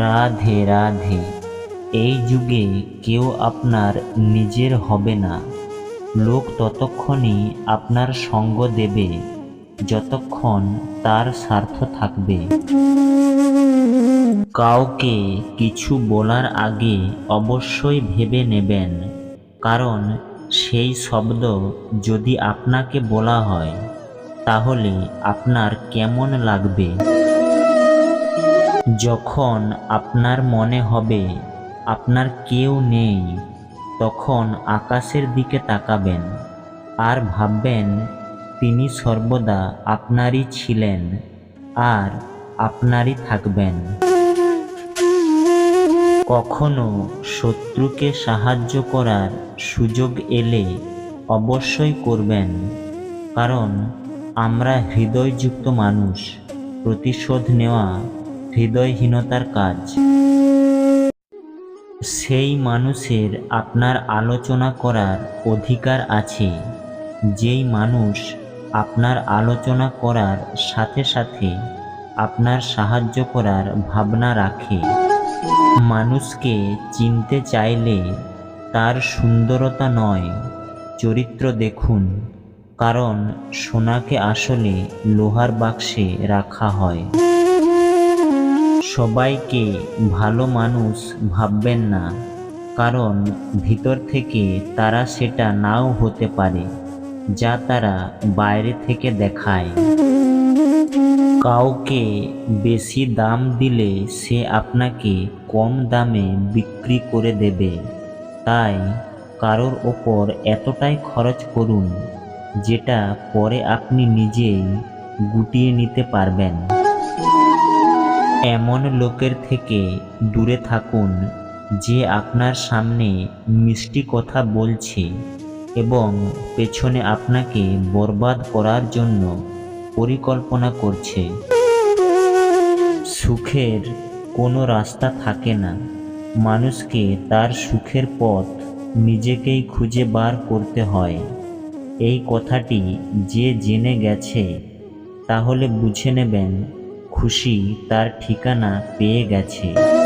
রাধে রাধে। এই যুগে কেউ আপনার নিজের হবে না। লোক ততক্ষণই আপনার সঙ্গ দেবে, যতক্ষণ তার স্বার্থ থাকবে। কাউকে কিছু বলার আগে অবশ্যই ভেবে নেবেন, কারণ সেই শব্দ যদি আপনাকে বলা হয়, তাহলে আপনার কেমন লাগবে? যখন আপনার মনে হবে আপনার কেউ নেই, তখন আকাশের দিকে তাকাবেন আর ভাববেন, তিনি সর্বদা আপনারই ছিলেন আর আপনারই থাকবেন। কখনো শত্রুকে সাহায্য করার সুযোগ এলে অবশ্যই করবেন, কারণ আমরা হৃদয়যুক্ত মানুষ, প্রতিশোধ নেওয়া হৃদয়হীনতার কাজ। সেই মানুষের আপনার আলোচনা করার অধিকার আছে, যেই মানুষ আপনার আলোচনা করার সাথে সাথে আপনার সাহায্য করার ভাবনা রাখে। মানুষকে চিনতে চাইলে তার সুন্দরতা নয়, চরিত্র দেখুন, কারণ সোনাকে আসলে লোহার বাক্সে রাখা হয়। সবাইকে ভালো মানুষ ভাববেন না, কারণ ভিতর থেকে তারা সেটা নাও হতে পারে, যা তারা বাইরে থেকে দেখায়। কাউকে বেশি দাম দিলে সে আপনাকে কম দামে বিক্রি করে দেবে। তাই কারোর ওপর এতটাই খরচ করুন, যেটা পরে আপনি নিজেই গুটিয়ে নিতে পারবেন। এমন লোকের থেকে দূরে থাকুন যে আপনার সামনে মিষ্টি কথা বলছে এবং পেছনে আপনাকে বরবাদ করার জন্য পরিকল্পনা করছে। সুখের কোনো রাস্তা থাকে না। মানুষকে তার সুখের পথ নিজেকেই খুঁজে বার করতে হয়। এই কথাটি যে জেনে গেছে, তাহলে বুঝে নেবেন খুশি তার ঠিকানা পেয়ে গেছে।